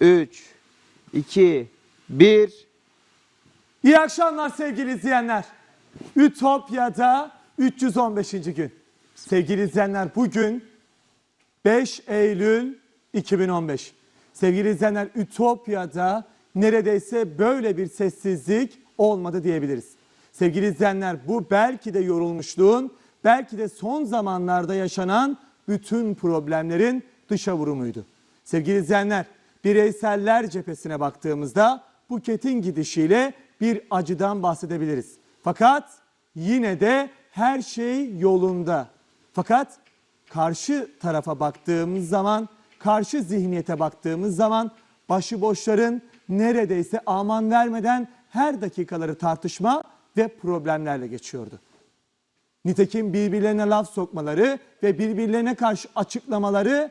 3, 2, 1. İyi akşamlar sevgili izleyenler. Ütopya'da 315. gün. Sevgili izleyenler bugün 5 Eylül 2015. Sevgili izleyenler Ütopya'da neredeyse böyle bir sessizlik olmadı diyebiliriz. Sevgili izleyenler bu belki de yorulmuşluğun, belki de son zamanlarda yaşanan bütün problemlerin dışa vurumuydu. Sevgili izleyenler bireyseller cephesine baktığımızda Buket'in gidişiyle bir acıdan bahsedebiliriz. Fakat yine de her şey yolunda. Fakat karşı tarafa baktığımız zaman, karşı zihniyete baktığımız zaman başıboşların neredeyse aman vermeden her dakikaları tartışma ve problemlerle geçiyordu. Nitekim birbirlerine laf sokmaları ve birbirlerine karşı açıklamaları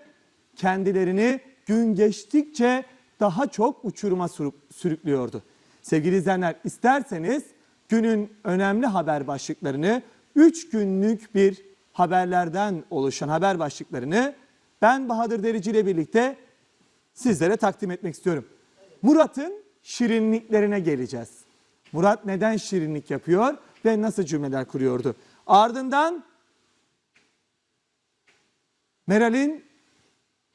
kendilerini gün geçtikçe daha çok uçuruma sürük- sürüklüyordu. Sevgili izleyenler isterseniz günün önemli haber başlıklarını 3 günlük bir haberlerden oluşan haber başlıklarını ben Bahadır Derici ile birlikte sizlere takdim etmek istiyorum. Murat'ın şirinliklerine geleceğiz. Murat neden şirinlik yapıyor ve nasıl cümleler kuruyordu? Ardından Meral'in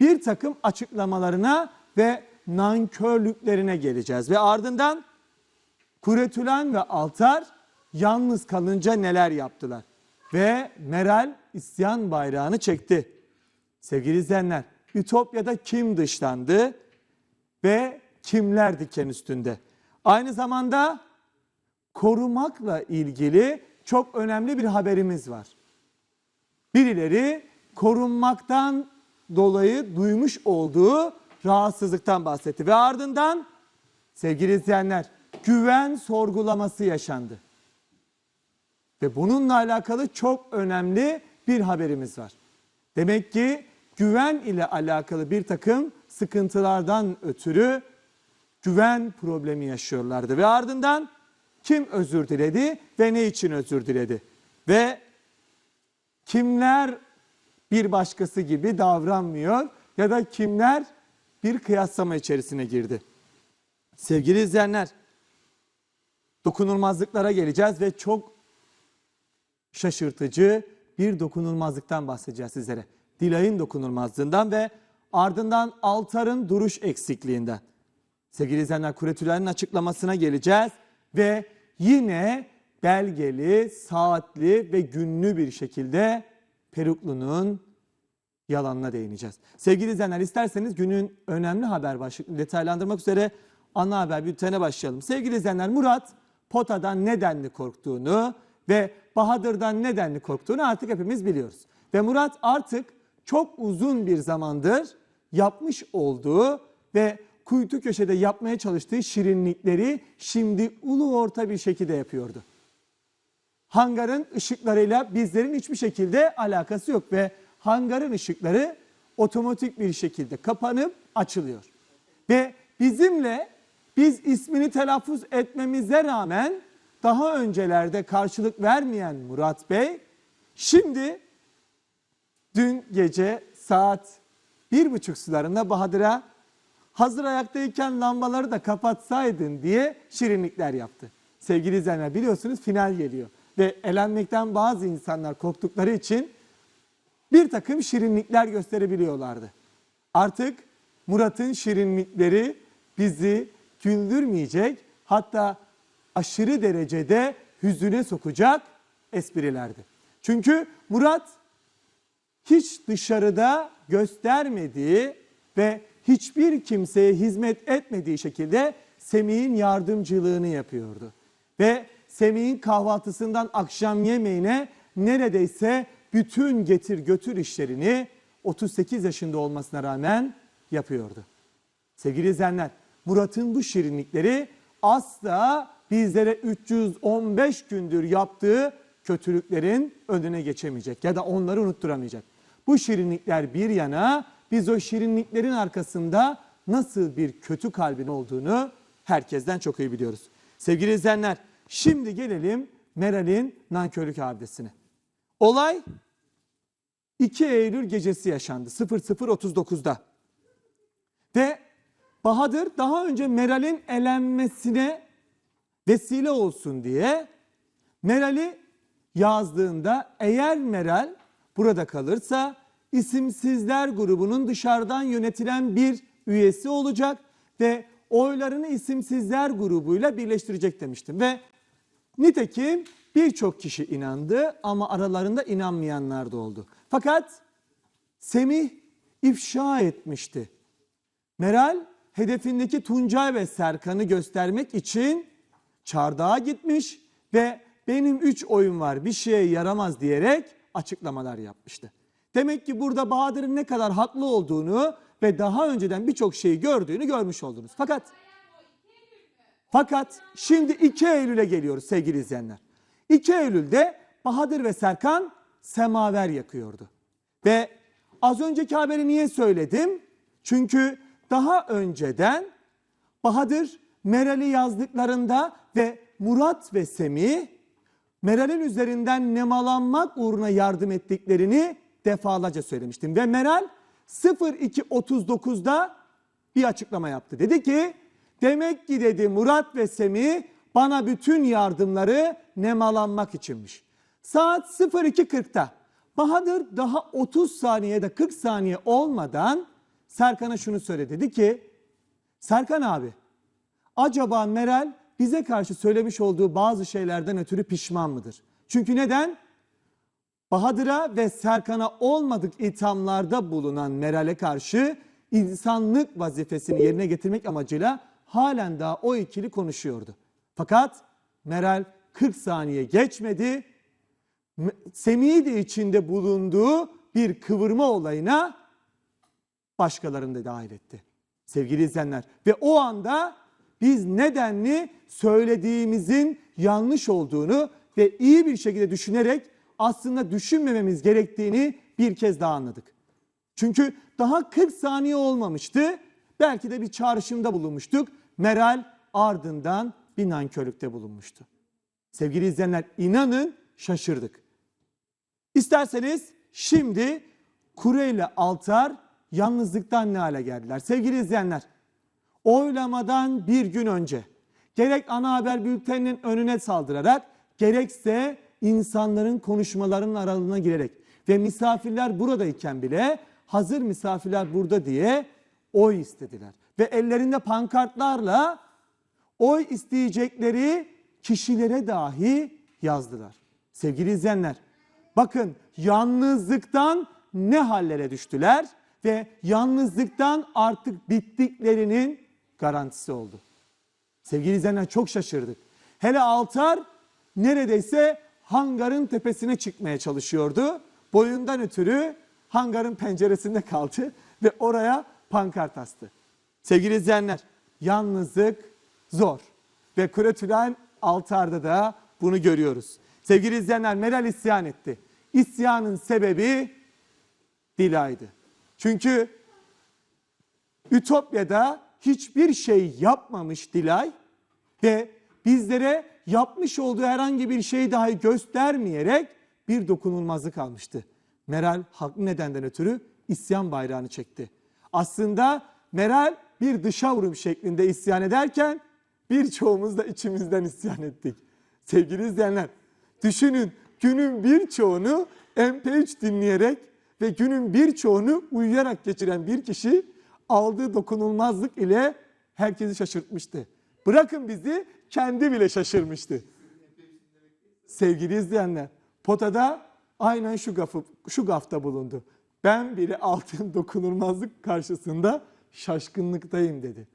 bir takım açıklamalarına ve nankörlüklerine geleceğiz. Ve ardından Kuretülen ve Altar yalnız kalınca neler yaptılar? Ve Meral isyan bayrağını çekti. Sevgili izleyenler, Ütopya'da kim dışlandı ve kimler diken üstünde? Aynı zamanda korumakla ilgili çok önemli bir haberimiz var. Birileri korunmaktan dolayı duymuş olduğu rahatsızlıktan bahsetti ve ardından sevgili izleyenler güven sorgulaması yaşandı. Ve bununla alakalı çok önemli bir haberimiz var. Demek ki güven ile alakalı bir takım sıkıntılardan ötürü güven problemi yaşıyorlardı. Ve ardından kim özür diledi ve ne için özür diledi? Ve kimler bir başkası gibi davranmıyor ya da kimler bir kıyaslama içerisine girdi? Sevgili izleyenler, dokunulmazlıklara geleceğiz ve çok şaşırtıcı bir dokunulmazlıktan bahsedeceğiz sizlere. Dilay'ın dokunulmazlığından ve ardından altarın duruş eksikliğinden. Sevgili izleyenler Kuretülen'in açıklamasına geleceğiz ve yine belgeli, saatli ve günlü bir şekilde Peruklu'nun yalanına değineceğiz. Sevgili izleyenler isterseniz günün önemli haber başlıklı detaylandırmak üzere ana haber bültene başlayalım. Sevgili izleyenler Murat Pota'dan nedenli korktuğunu ve Bahadır'dan nedenli korktuğunu artık hepimiz biliyoruz. Ve Murat artık çok uzun bir zamandır yapmış olduğu ve kuytu köşede yapmaya çalıştığı şirinlikleri şimdi ulu orta bir şekilde yapıyordu hangarın ışıklarıyla bizlerin hiçbir şekilde alakası yok ve hangarın ışıkları otomatik bir şekilde kapanıp açılıyor. Ve bizimle biz ismini telaffuz etmemize rağmen daha öncelerde karşılık vermeyen Murat Bey şimdi dün gece saat bir buçuk sularında Bahadır'a hazır ayaktayken lambaları da kapatsaydın diye şirinlikler yaptı. Sevgili izleyenler biliyorsunuz final geliyor. Ve elenmekten bazı insanlar korktukları için bir takım şirinlikler gösterebiliyorlardı. Artık Murat'ın şirinlikleri bizi güldürmeyecek hatta aşırı derecede hüzüne sokacak esprilerdi. Çünkü Murat hiç dışarıda göstermediği ve hiçbir kimseye hizmet etmediği şekilde Semih'in yardımcılığını yapıyordu. Ve Semih'in kahvaltısından akşam yemeğine neredeyse bütün getir götür işlerini 38 yaşında olmasına rağmen yapıyordu. Sevgili izleyenler, Murat'ın bu şirinlikleri asla bizlere 315 gündür yaptığı kötülüklerin önüne geçemeyecek ya da onları unutturamayacak. Bu şirinlikler bir yana biz o şirinliklerin arkasında nasıl bir kötü kalbin olduğunu herkesten çok iyi biliyoruz. Sevgili izleyenler şimdi gelelim Meral'in nankörlük abidesine. Olay 2 Eylül gecesi yaşandı 00.39'da. Ve Bahadır daha önce Meral'in elenmesine vesile olsun diye Meral'i yazdığında eğer Meral burada kalırsa isimsizler grubunun dışarıdan yönetilen bir üyesi olacak ve oylarını isimsizler grubuyla birleştirecek demiştim. Ve nitekim birçok kişi inandı ama aralarında inanmayanlar da oldu. Fakat Semih ifşa etmişti. Meral hedefindeki Tuncay ve Serkan'ı göstermek için çardağa gitmiş ve benim üç oyun var bir şeye yaramaz diyerek açıklamalar yapmıştı. Demek ki burada Bahadır'ın ne kadar haklı olduğunu ve daha önceden birçok şeyi gördüğünü görmüş oldunuz. Fakat fakat şimdi 2 Eylül'e geliyoruz sevgili izleyenler. 2 Eylül'de Bahadır ve Serkan semaver yakıyordu. Ve az önceki haberi niye söyledim? Çünkü daha önceden Bahadır Meral'i yazdıklarında ve Murat ve Semih Meral'in üzerinden nemalanmak uğruna yardım ettiklerini defalarca söylemiştim. Ve Meral 02.39'da bir açıklama yaptı. Dedi ki demek ki dedi Murat ve Semih bana bütün yardımları nemalanmak içinmiş. Saat 02.40'ta Bahadır daha 30 saniyede 40 saniye olmadan Serkan'a şunu söyledi. Dedi ki Serkan abi acaba Meral bize karşı söylemiş olduğu bazı şeylerden ötürü pişman mıdır? Çünkü neden? Bahadır'a ve Serkan'a olmadık ithamlarda bulunan Meral'e karşı insanlık vazifesini yerine getirmek amacıyla halen daha o ikili konuşuyordu. Fakat Meral 40 saniye geçmedi. Semih'i de içinde bulunduğu bir kıvırma olayına başkalarını da dahil etti. Sevgili izleyenler ve o anda biz nedenli söylediğimizin yanlış olduğunu ve iyi bir şekilde düşünerek aslında düşünmememiz gerektiğini bir kez daha anladık. Çünkü daha 40 saniye olmamıştı. Belki de bir çağrışımda bulunmuştuk. Meral ardından bir nankörlükte bulunmuştu. Sevgili izleyenler inanın şaşırdık. İsterseniz şimdi Kure ile Altar yalnızlıktan ne hale geldiler? Sevgili izleyenler, oylamadan bir gün önce gerek ana haber bülteninin önüne saldırarak gerekse insanların konuşmalarının aralığına girerek ve misafirler buradayken bile hazır misafirler burada diye oy istediler. Ve ellerinde pankartlarla oy isteyecekleri kişilere dahi yazdılar. Sevgili izleyenler, bakın yalnızlıktan ne hallere düştüler ve yalnızlıktan artık bittiklerinin garantisi oldu. Sevgili izleyenler çok şaşırdık. Hele altar neredeyse hangarın tepesine çıkmaya çalışıyordu. Boyundan ötürü hangarın penceresinde kaldı ve oraya pankart astı. Sevgili izleyenler, yalnızlık zor. Ve Kuretülen altarda da bunu görüyoruz. Sevgili izleyenler, Meral isyan etti. İsyanın sebebi Dila'ydı. Çünkü Ütopya'da hiçbir şey yapmamış Dilay ve bizlere yapmış olduğu herhangi bir şeyi dahi göstermeyerek bir dokunulmazlık almıştı. Meral haklı nedenden ötürü isyan bayrağını çekti. Aslında Meral bir dışa vurum şeklinde isyan ederken birçoğumuz da içimizden isyan ettik. Sevgili izleyenler, düşünün günün birçoğunu MP3 dinleyerek ve günün birçoğunu uyuyarak geçiren bir kişi aldığı dokunulmazlık ile herkesi şaşırtmıştı. Bırakın bizi kendi bile şaşırmıştı. Sevgili izleyenler, potada aynen şu gafı, şu gafta bulundu. Ben bile altın dokunulmazlık karşısında şaşkınlıktayım dedi.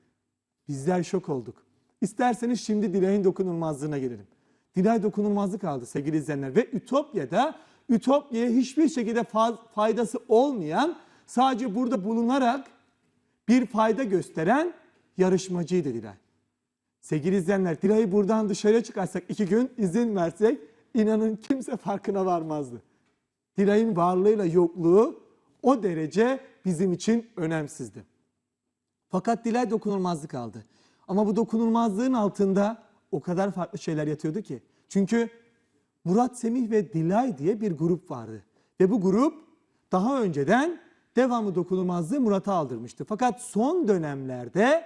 Bizler şok olduk. İsterseniz şimdi Dilay'ın dokunulmazlığına gelelim. Dilay dokunulmazlık aldı sevgili izleyenler ve Ütopya'da Ütopya'ya hiçbir şekilde fa- faydası olmayan sadece burada bulunarak bir fayda gösteren yarışmacıydı Dilay. Sevgili izleyenler Dilay'ı buradan dışarıya çıkarsak iki gün izin versek inanın kimse farkına varmazdı. Dilay'ın varlığıyla yokluğu o derece bizim için önemsizdi. Fakat Dilay dokunulmazlık aldı. Ama bu dokunulmazlığın altında o kadar farklı şeyler yatıyordu ki. Çünkü Murat Semih ve Dilay diye bir grup vardı. Ve bu grup daha önceden devamlı dokunulmazlığı Murat'a aldırmıştı. Fakat son dönemlerde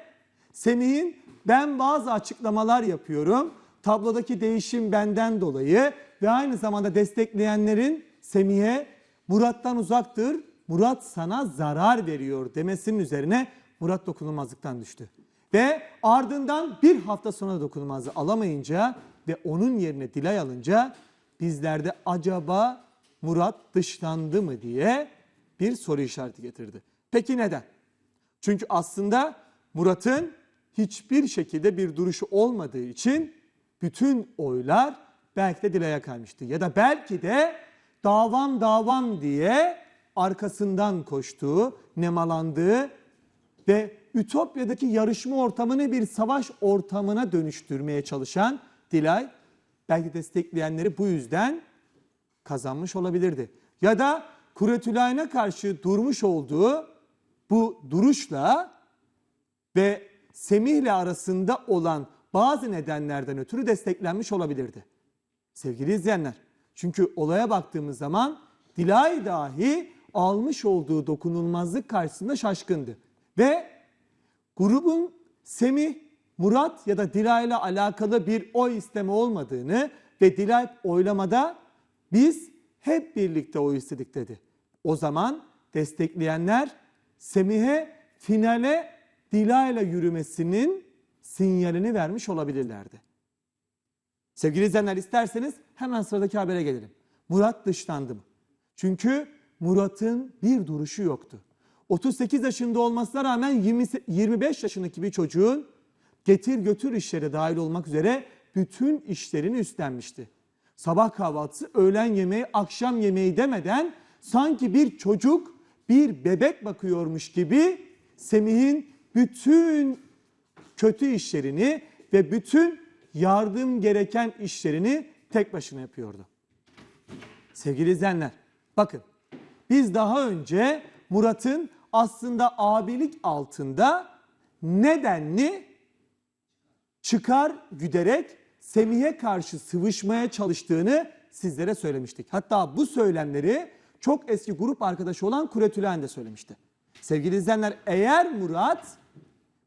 Semih'in ben bazı açıklamalar yapıyorum. Tablodaki değişim benden dolayı ve aynı zamanda destekleyenlerin Semih'e Murat'tan uzaktır, Murat sana zarar veriyor demesinin üzerine Murat dokunulmazlıktan düştü. Ve ardından bir hafta sonra dokunulmazlığı alamayınca ve onun yerine Dilay alınca bizlerde acaba Murat dışlandı mı diye bir soru işareti getirdi. Peki neden? Çünkü aslında Murat'ın hiçbir şekilde bir duruşu olmadığı için bütün oylar belki de Dilay'a kaymıştı. Ya da belki de davam davam diye arkasından koştuğu, nemalandığı ve Ütopya'daki yarışma ortamını bir savaş ortamına dönüştürmeye çalışan Dilay belki destekleyenleri bu yüzden kazanmış olabilirdi. Ya da Kuretülay'ına karşı durmuş olduğu bu duruşla ve Semih'le arasında olan bazı nedenlerden ötürü desteklenmiş olabilirdi. Sevgili izleyenler, çünkü olaya baktığımız zaman Dilay dahi almış olduğu dokunulmazlık karşısında şaşkındı. Ve grubun Semih, Murat ya da Dilay ile alakalı bir oy isteme olmadığını ve Dilay oylamada biz hep birlikte oy istedik dedi. O zaman destekleyenler Semih'e finale Dilay ile yürümesinin sinyalini vermiş olabilirlerdi. Sevgili izleyenler isterseniz hemen sıradaki habere gelelim. Murat dışlandı mı? Çünkü Murat'ın bir duruşu yoktu. 38 yaşında olmasına rağmen 20, 25 yaşındaki bir çocuğun getir götür işleri dahil olmak üzere bütün işlerini üstlenmişti. Sabah kahvaltısı, öğlen yemeği, akşam yemeği demeden sanki bir çocuk bir bebek bakıyormuş gibi Semih'in bütün kötü işlerini ve bütün yardım gereken işlerini tek başına yapıyordu. Sevgili izleyenler, bakın biz daha önce Murat'ın aslında abilik altında nedenli çıkar güderek Semih'e karşı sıvışmaya çalıştığını sizlere söylemiştik. Hatta bu söylemleri çok eski grup arkadaşı olan Kuretülen de söylemişti. Sevgili izleyenler eğer Murat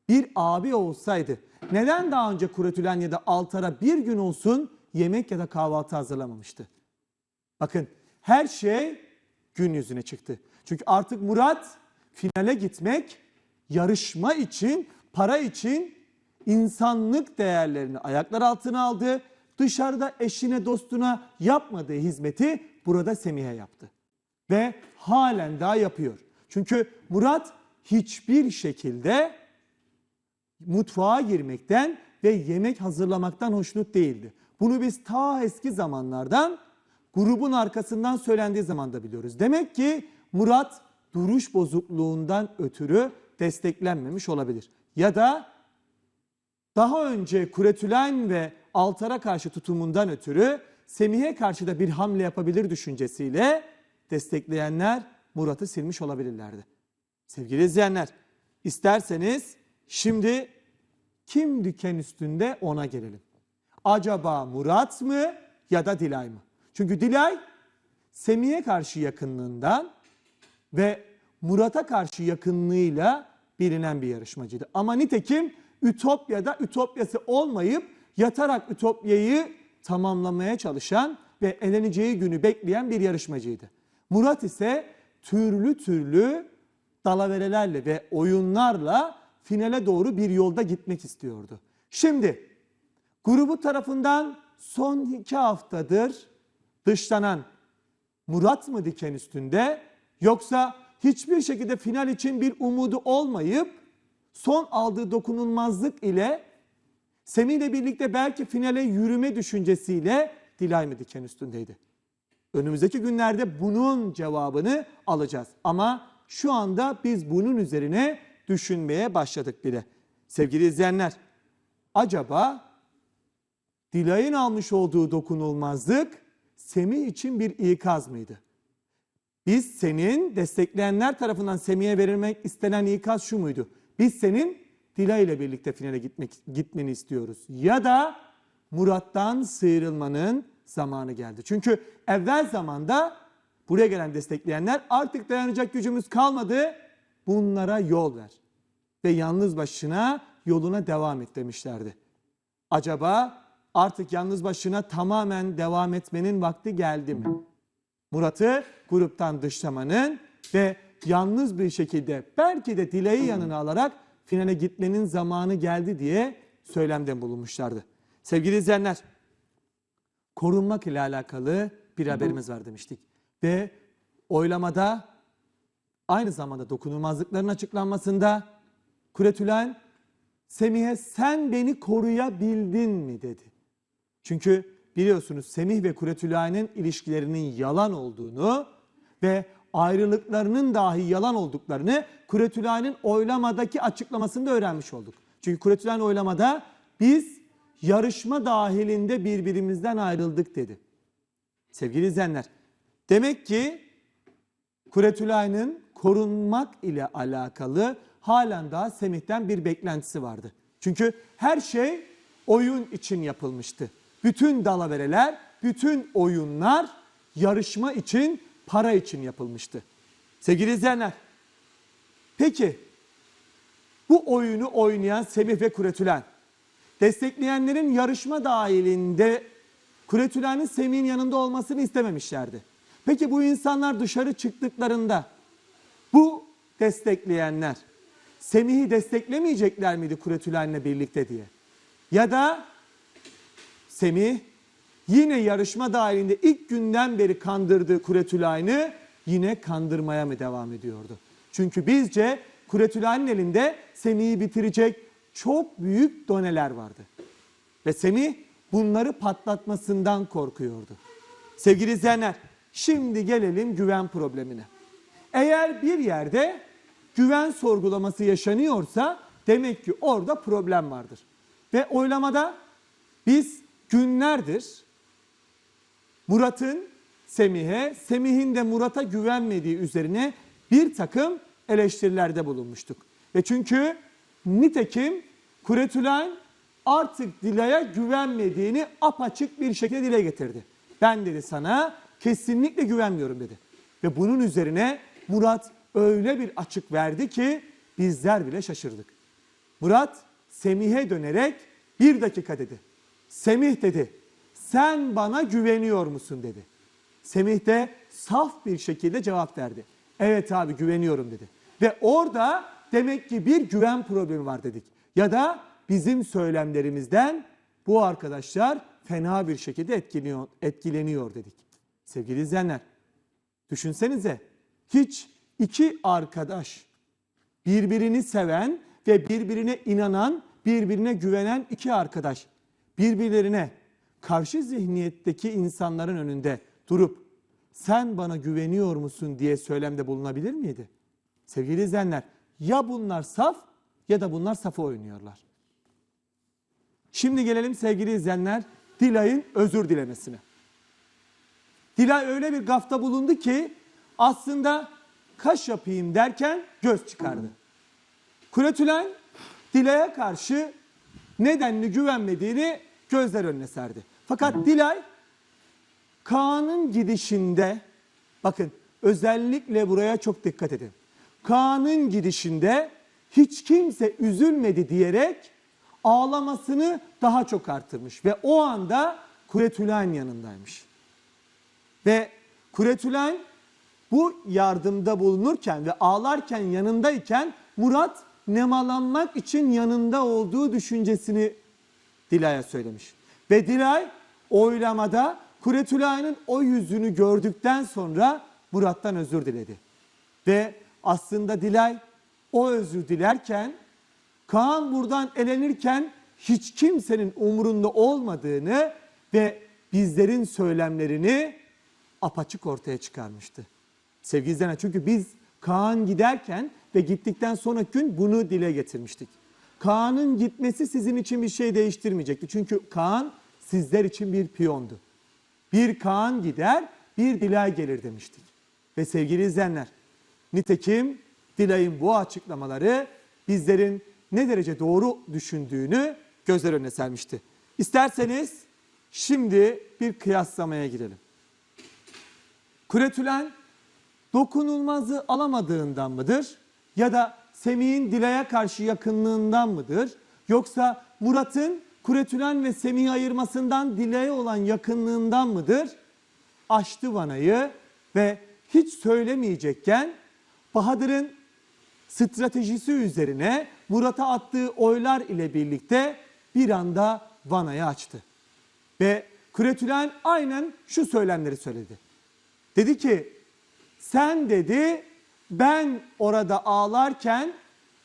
bir abi olsaydı neden daha önce Kuretülen ya da Altar'a bir gün olsun yemek ya da kahvaltı hazırlamamıştı? Bakın her şey gün yüzüne çıktı. Çünkü artık Murat finale gitmek yarışma için, para için insanlık değerlerini ayaklar altına aldı. Dışarıda eşine dostuna yapmadığı hizmeti burada Semih'e yaptı. Ve halen daha yapıyor. Çünkü Murat hiçbir şekilde mutfağa girmekten ve yemek hazırlamaktan hoşnut değildi. Bunu biz ta eski zamanlardan grubun arkasından söylendiği zaman da biliyoruz. Demek ki Murat duruş bozukluğundan ötürü desteklenmemiş olabilir. Ya da daha önce Kuretülen ve Altar'a karşı tutumundan ötürü Semih'e karşı da bir hamle yapabilir düşüncesiyle destekleyenler Murat'ı silmiş olabilirlerdi. Sevgili izleyenler, isterseniz şimdi kim diken üstünde ona gelelim. Acaba Murat mı ya da Dilay mı? Çünkü Dilay Semih'e karşı yakınlığından ve Murat'a karşı yakınlığıyla bilinen bir yarışmacıydı. Ama nitekim Ütopya'da Ütopyası olmayıp yatarak Ütopya'yı tamamlamaya çalışan ve eleneceği günü bekleyen bir yarışmacıydı. Murat ise türlü türlü dalaverelerle ve oyunlarla finale doğru bir yolda gitmek istiyordu. Şimdi grubu tarafından son iki haftadır dışlanan Murat mı diken üstünde yoksa hiçbir şekilde final için bir umudu olmayıp son aldığı dokunulmazlık ile Semih ile birlikte belki finale yürüme düşüncesiyle Dilay mı diken üstündeydi? Önümüzdeki günlerde bunun cevabını alacağız. Ama şu anda biz bunun üzerine düşünmeye başladık bile. Sevgili izleyenler, acaba Dilay'ın almış olduğu dokunulmazlık Semih için bir ikaz mıydı? Biz senin destekleyenler tarafından Semih'e verilmek istenen ikaz şu muydu? Biz senin Dilay ile birlikte finale gitmek gitmeni istiyoruz. Ya da Murat'tan sıyrılmanın zamanı geldi. Çünkü evvel zamanda buraya gelen destekleyenler artık dayanacak gücümüz kalmadı. Bunlara yol ver. Ve yalnız başına yoluna devam et demişlerdi. Acaba artık yalnız başına tamamen devam etmenin vakti geldi mi? Murat'ı gruptan dışlamanın ve yalnız bir şekilde belki de dileği yanına alarak finale gitmenin zamanı geldi diye söylemde bulunmuşlardı. Sevgili izleyenler, korunmak ile alakalı bir haberimiz var demiştik. Ve oylamada aynı zamanda dokunulmazlıkların açıklanmasında Kuretülen Semih'e sen beni koruyabildin mi dedi. Çünkü biliyorsunuz Semih ve Kuretülay'ın ilişkilerinin yalan olduğunu ve ayrılıklarının dahi yalan olduklarını Kuretülay'ın oylamadaki açıklamasında öğrenmiş olduk. Çünkü Kuretülay'ın oylamada biz yarışma dahilinde birbirimizden ayrıldık dedi. Sevgili izleyenler, demek ki Kuretülay'ın korunmak ile alakalı halen daha Semih'ten bir beklentisi vardı. Çünkü her şey oyun için yapılmıştı. Bütün dalavereler, bütün oyunlar yarışma için, para için yapılmıştı. Sevgili izleyenler, peki bu oyunu oynayan Semih ve Kuretülen, destekleyenlerin yarışma dahilinde Kuretülen'in Semih'in yanında olmasını istememişlerdi. Peki bu insanlar dışarı çıktıklarında bu destekleyenler Semih'i desteklemeyecekler miydi Kuretülen'le birlikte diye? Ya da Semih yine yarışma dahilinde ilk günden beri kandırdığı Kuretülay'ını yine kandırmaya mı devam ediyordu? Çünkü bizce Kuretülay'ın elinde Semih'i bitirecek çok büyük doneler vardı. Ve Semih bunları patlatmasından korkuyordu. Sevgili izleyenler, şimdi gelelim güven problemine. Eğer bir yerde güven sorgulaması yaşanıyorsa demek ki orada problem vardır. Ve oylamada biz günlerdir Murat'ın Semih'e, Semih'in de Murat'a güvenmediği üzerine bir takım eleştirilerde bulunmuştuk. Ve çünkü nitekim Kuretülen artık Dilay'a güvenmediğini apaçık bir şekilde dile getirdi. Ben dedi sana kesinlikle güvenmiyorum dedi. Ve bunun üzerine Murat öyle bir açık verdi ki bizler bile şaşırdık. Murat Semih'e dönerek bir dakika dedi. Semih dedi sen bana güveniyor musun dedi. Semih de saf bir şekilde cevap verdi. Evet abi güveniyorum dedi. Ve orada demek ki bir güven problemi var dedik. Ya da bizim söylemlerimizden bu arkadaşlar fena bir şekilde etkileniyor, etkileniyor dedik. Sevgili izleyenler düşünsenize hiç iki arkadaş birbirini seven ve birbirine inanan, birbirine güvenen iki arkadaş birbirlerine karşı zihniyetteki insanların önünde durup sen bana güveniyor musun diye söylemde bulunabilir miydi? Sevgili izleyenler ya bunlar saf ya da bunlar safa oynuyorlar. Şimdi gelelim sevgili izleyenler Dilay'ın özür dilemesine. Dilay öyle bir gafta bulundu ki aslında kaş yapayım derken göz çıkardı. Kuretülen Dilay'a karşı nedenli güvenmediğini gözler önüne serdi. Fakat Dilay Kaan'ın gidişinde bakın özellikle buraya çok dikkat edin. Kaan'ın gidişinde hiç kimse üzülmedi diyerek ağlamasını daha çok arttırmış ve o anda Kuretülen yanındaymış. Ve Kuretülen bu yardımda bulunurken ve ağlarken yanındayken Murat nemalanmak için yanında olduğu düşüncesini Dilay'a söylemiş. Ve Dilay oylamada Kuretülay'ın o yüzünü gördükten sonra Murat'tan özür diledi. Ve aslında Dilay o özür dilerken Kaan buradan elenirken hiç kimsenin umurunda olmadığını ve bizlerin söylemlerini apaçık ortaya çıkarmıştı. Sevgili izleyenler çünkü biz Kaan giderken ve gittikten sonraki gün bunu dile getirmiştik. Kaan'ın gitmesi sizin için bir şey değiştirmeyecekti. Çünkü Kaan sizler için bir piyondu. Bir Kaan gider, bir Dilay gelir demiştik. Ve sevgili izleyenler, nitekim Dilay'ın bu açıklamaları bizlerin ne derece doğru düşündüğünü gözler önüne sermişti. İsterseniz şimdi bir kıyaslamaya girelim. Kuretülen dokunulmazı alamadığından mıdır? Ya da Semih'in Dilay'a karşı yakınlığından mıdır? Yoksa Murat'ın Kuretülen ve Semih'i ayırmasından Dile'ye olan yakınlığından mıdır? Açtı vanayı ve hiç söylemeyecekken Bahadır'ın stratejisi üzerine Murat'a attığı oylar ile birlikte bir anda vanayı açtı. Ve Kuretülen aynen şu söylemleri söyledi. Dedi ki sen dedi ben orada ağlarken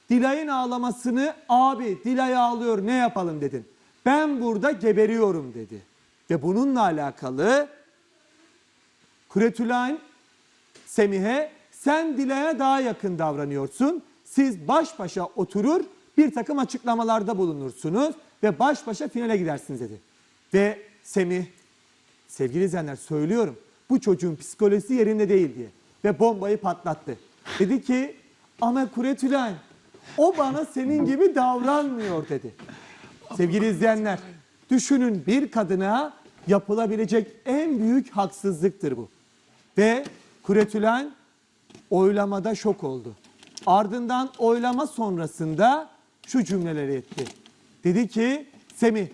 Dilay'ın ağlamasını abi Dilay ağlıyor ne yapalım dedin. Ben burada geberiyorum dedi. Ve bununla alakalı Kuretülen Semih'e sen Dilay'a daha yakın davranıyorsun. Siz baş başa oturur bir takım açıklamalarda bulunursunuz ve baş başa finale gidersiniz dedi. Ve Semih sevgili izleyenler söylüyorum bu çocuğun psikolojisi yerinde değil diye ve bombayı patlattı. Dedi ki ama Kuretülen o bana senin gibi davranmıyor dedi. Sevgili izleyenler düşünün bir kadına yapılabilecek en büyük haksızlıktır bu. Ve Kuretülen oylamada şok oldu. Ardından oylama sonrasında şu cümleleri etti. Dedi ki Semih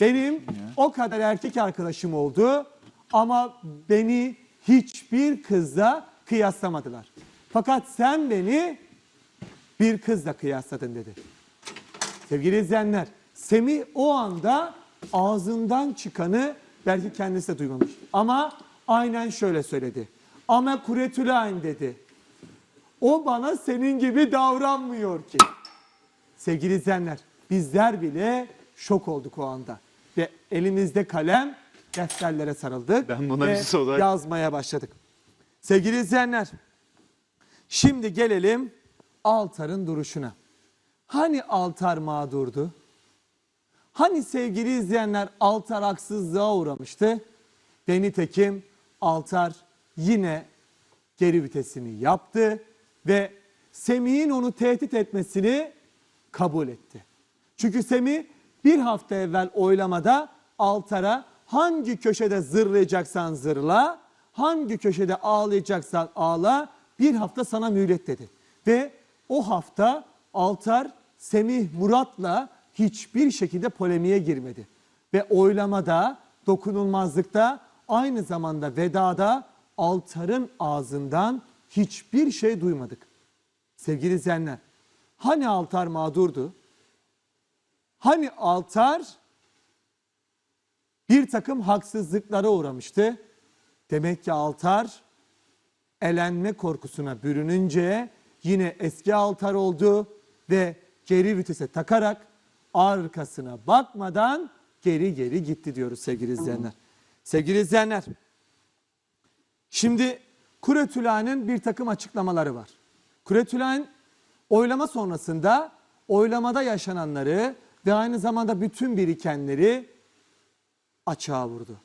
benim o kadar erkek arkadaşım oldu ama beni hiçbir kızla kıyaslamadılar. Fakat sen beni bir kızla kıyasladın dedi. Sevgili izleyenler, Semih o anda ağzından çıkanı belki kendisi de duymamış. Ama aynen şöyle söyledi. Ama Kuretülayn dedi. O bana senin gibi davranmıyor ki. Sevgili izleyenler, bizler bile şok olduk o anda. Ve elimizde kalem, defterlere sarıldık. Ben buna ve bir soda- yazmaya başladık. Sevgili izleyenler, şimdi gelelim altarın duruşuna. Hani altar mağdurdu? Hani sevgili izleyenler altar haksızlığa uğramıştı? Ve nitekim altar yine geri vitesini yaptı ve Semih'in onu tehdit etmesini kabul etti. Çünkü Semih bir hafta evvel oylamada altara hangi köşede zırlayacaksan zırla, hangi köşede ağlayacaksan ağla, bir hafta sana mühlet dedi. Ve o hafta altar Semih Murat'la hiçbir şekilde polemiğe girmedi. Ve oylamada, dokunulmazlıkta, aynı zamanda vedada altarın ağzından hiçbir şey duymadık. Sevgili izleyenler, hani altar mağdurdu? Hani altar bir takım haksızlıklara uğramıştı? Demek ki altar elenme korkusuna bürününce yine eski altar oldu ve geri vitese takarak arkasına bakmadan geri geri gitti diyoruz sevgili izleyenler. Sevgili izleyenler, şimdi Kuretülen'in bir takım açıklamaları var. Kuretülen oylama sonrasında oylamada yaşananları ve aynı zamanda bütün birikenleri açığa vurdu.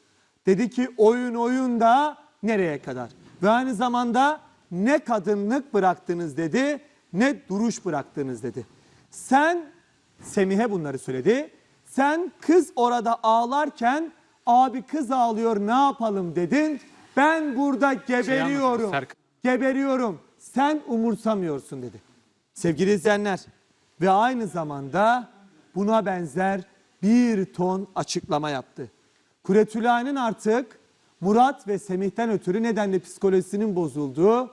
Dedi ki oyun oyunda nereye kadar? Ve aynı zamanda ne kadınlık bıraktınız dedi, ne duruş bıraktınız dedi. Sen Semih'e bunları söyledi. Sen kız orada ağlarken abi kız ağlıyor ne yapalım dedin. Ben burada geberiyorum. Serkan. Geberiyorum. Sen umursamıyorsun dedi. Sevgili izleyenler ve aynı zamanda buna benzer bir ton açıklama yaptı. Kuretülay'ın artık Murat ve Semih'ten ötürü nedenle psikolojisinin bozulduğu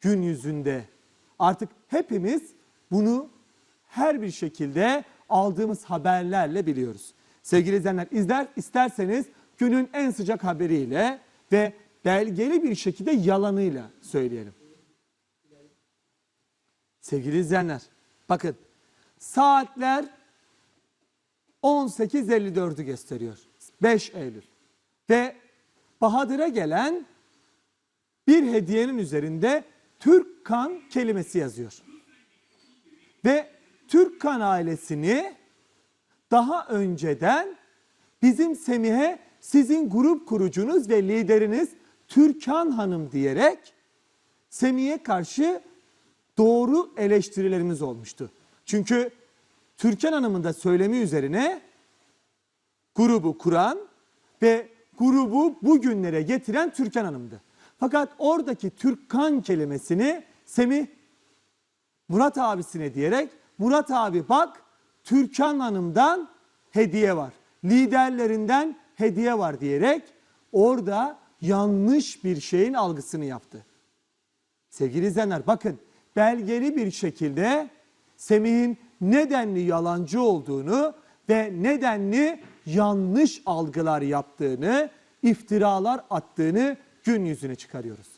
gün yüzünde. Artık hepimiz bunu her bir şekilde aldığımız haberlerle biliyoruz. Sevgili izleyenler izler isterseniz günün en sıcak haberiyle ve belgeli bir şekilde yalanıyla söyleyelim. Sevgili izleyenler bakın saatler 18.54'ü gösteriyor. 5 Eylül. Ve Bahadır'a gelen bir hediyenin üzerinde Türk kan kelimesi yazıyor. Ve Türk kan ailesini daha önceden bizim Semih'e sizin grup kurucunuz ve lideriniz Türkan Hanım diyerek Semih'e karşı doğru eleştirilerimiz olmuştu. Çünkü Türkan Hanım'ın da söylemi üzerine grubu kuran ve grubu bugünlere getiren Türkan Hanım'dı. Fakat oradaki Türkan kelimesini Semih Murat abisine diyerek Murat abi bak Türkan Hanım'dan hediye var. Liderlerinden hediye var diyerek orada yanlış bir şeyin algısını yaptı. Sevgili izleyenler bakın belgeli bir şekilde Semih'in nedenli yalancı olduğunu ve nedenli yanlış algılar yaptığını, iftiralar attığını gün yüzüne çıkarıyoruz.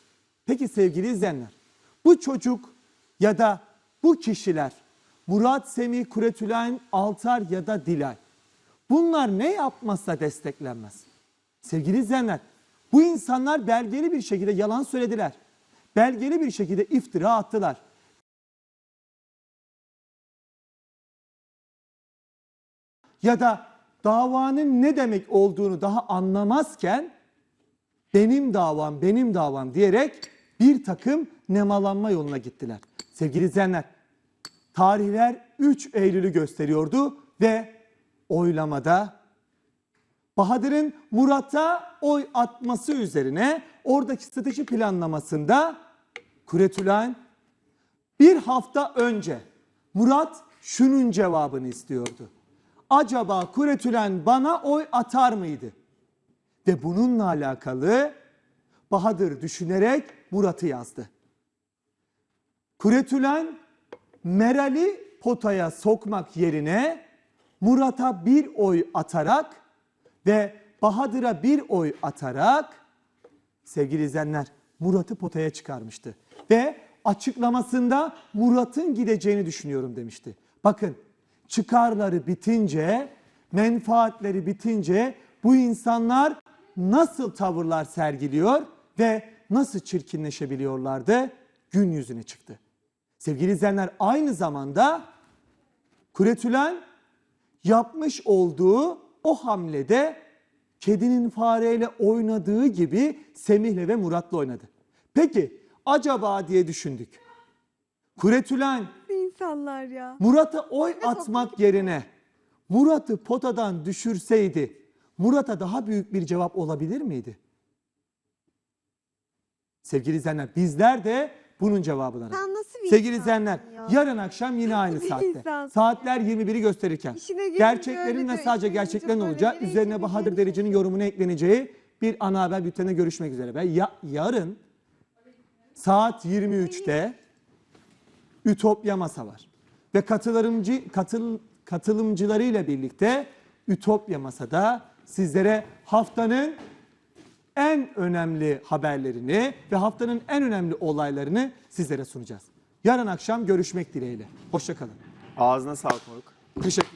Peki sevgili izleyenler bu çocuk ya da bu kişiler Murat Semih Kuretülen Altar ya da Dilay bunlar ne yapmazsa desteklenmez. Sevgili izleyenler, bu insanlar belgeli bir şekilde yalan söylediler. Belgeli bir şekilde iftira attılar. Ya da davanın ne demek olduğunu daha anlamazken benim davam, benim davam diyerek bir takım nemalanma yoluna gittiler. Sevgili izleyenler, tarihler 3 Eylül'ü gösteriyordu ve oylamada Bahadır'ın Murat'a oy atması üzerine oradaki strateji planlamasında Kuretülen bir hafta önce Murat şunun cevabını istiyordu. Acaba Kuretülen bana oy atar mıydı? Ve bununla alakalı Bahadır düşünerek Murat'ı yazdı. Kuretülen Meral'i potaya sokmak yerine Murat'a bir oy atarak ve Bahadır'a bir oy atarak sevgili izleyenler Murat'ı potaya çıkarmıştı. Ve açıklamasında Murat'ın gideceğini düşünüyorum demişti. Bakın çıkarları bitince, menfaatleri bitince bu insanlar nasıl tavırlar sergiliyor ve nasıl çirkinleşebiliyorlardı gün yüzüne çıktı. Sevgili izleyenler aynı zamanda Kuretülen yapmış olduğu o hamlede kedinin fareyle oynadığı gibi Semih'le ve Murat'la oynadı. Peki acaba diye düşündük. Kuretülen İnsanlar ya. Murat'a oy atmak yerine Murat'ı potadan düşürseydi Murat'a daha büyük bir cevap olabilir miydi? Sevgili izleyenler bizler de bunun cevabını. Sen nasıl bir Sevgili izleyenler ya? yarın akşam yine aynı bir saatte. insansın Saatler 21'i gösterirken İşine gerçeklerin ve sadece işine gerçeklerin gelince olacağı böyle, üzerine Bahadır Derici'nin yorumunu ekleneceği bir ana haber bültenine görüşmek üzere. Ve ya- yarın saat 23'te Ütopya Masa var. Ve katılımcı katıl, katılımcılarıyla birlikte Ütopya Masa'da sizlere haftanın en önemli haberlerini ve haftanın en önemli olaylarını sizlere sunacağız. Yarın akşam görüşmek dileğiyle. Hoşçakalın. Ağzına sağlık moruk. Teşekkür